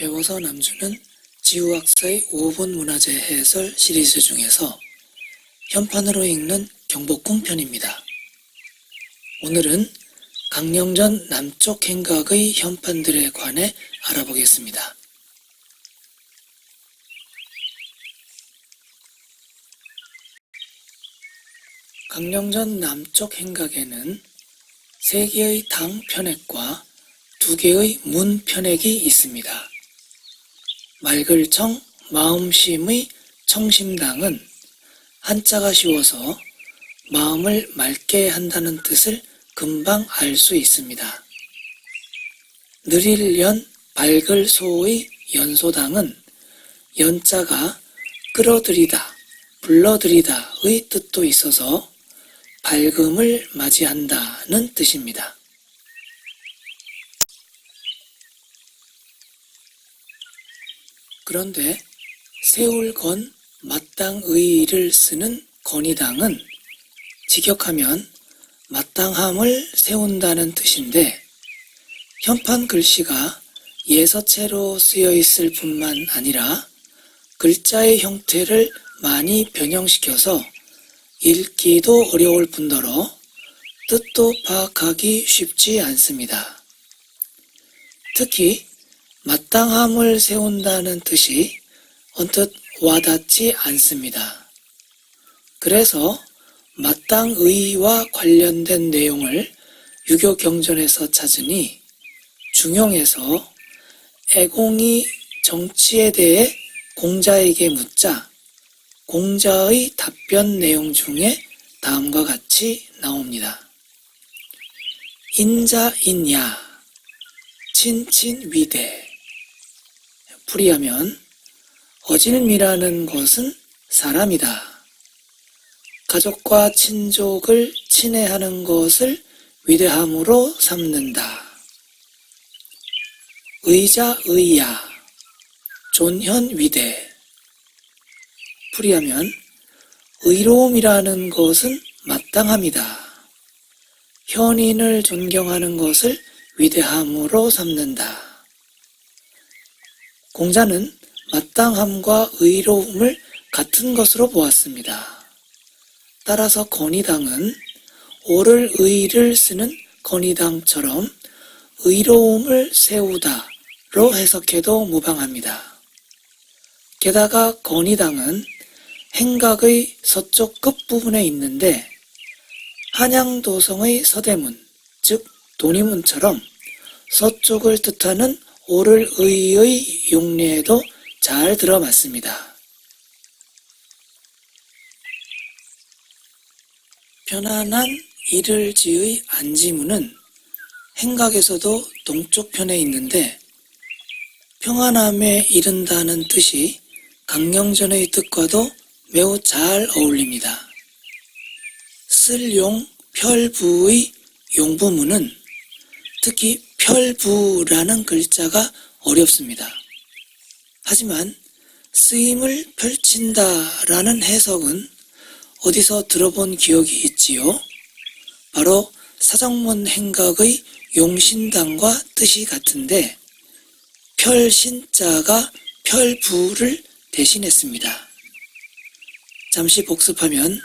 배워서 남주는 지우학사의 5분 문화재 해설 시리즈 중에서 현판으로 읽는 경복궁 편입니다. 오늘은 강령전 남쪽 행각의 현판들에 관해 알아보겠습니다. 강령전 남쪽 행각에는 세 개의 당 편액과 두 개의 문 편액이 있습니다. 맑을청 마음심의 청심당은 한자가 쉬워서 마음을 맑게 한다는 뜻을 금방 알 수 있습니다. 느릴연 밝을 소의 연소당은 연자가 끌어들이다, 불러들이다의 뜻도 있어서 밝음을 맞이한다는 뜻입니다. 그런데 세울건 마땅의를 쓰는 건의당은 직역하면 마땅함을 세운다는 뜻인데 현판 글씨가 예서체로 쓰여 있을 뿐만 아니라 글자의 형태를 많이 변형시켜서 읽기도 어려울 뿐더러 뜻도 파악하기 쉽지 않습니다. 특히 마땅함을 세운다는 뜻이 언뜻 와닿지 않습니다. 그래서 마땅의와 관련된 내용을 유교 경전에서 찾으니 중용에서 애공이 정치에 대해 공자에게 묻자 공자의 답변 내용 중에 다음과 같이 나옵니다. 인자인야 친친위대 풀이하면 어질미라는 것은 사람이다. 가족과 친족을 친애하는 것을 위대함으로 삼는다. 의자 의야 존현 위대 풀이하면 의로움이라는 것은 마땅함이다. 현인을 존경하는 것을 위대함으로 삼는다. 공자는 마땅함과 의로움을 같은 것으로 보았습니다. 따라서 건의당은 옳을 의를 쓰는 건의당처럼 의로움을 세우다로 해석해도 무방합니다. 게다가 건의당은 행각의 서쪽 끝부분에 있는데 한양도성의 서대문, 즉 도리문처럼 서쪽을 뜻하는 옳을 의의 용례에도 잘 들어맞습니다. 편안한 이를지의 안지문은 행각에서도 동쪽 편에 있는데 평안함에 이른다는 뜻이 강령전의 뜻과도 매우 잘 어울립니다. 쓸용 별부의 용부문은 특히 별부라는 글자가 어렵습니다. 하지만 쓰임을 펼친다라는 해석은 어디서 들어본 기억이 있지요? 바로 사정문 행각의 용신당과 뜻이 같은데 별신자가 별부를 대신했습니다. 잠시 복습하면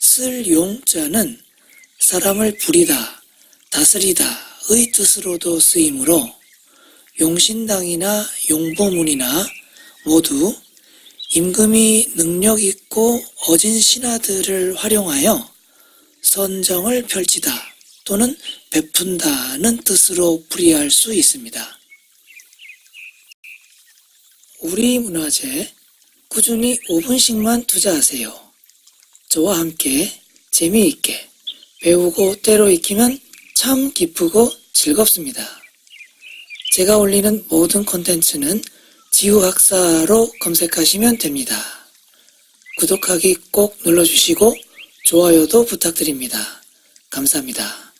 쓸 용자는 사람을 부리다, 다스리다 의 뜻으로도 쓰이므로 용신당이나 용보문이나 모두 임금이 능력 있고 어진 신하들을 활용하여 선정을 펼치다 또는 베푼다는 뜻으로 풀이할 수 있습니다. 우리 문화재 꾸준히 5분씩만 투자하세요. 저와 함께 재미있게 배우고 때로 익히면 참 기쁘고 즐겁습니다. 제가 올리는 모든 콘텐츠는 지우학사로 검색하시면 됩니다. 구독하기 꼭 눌러주시고 좋아요도 부탁드립니다. 감사합니다.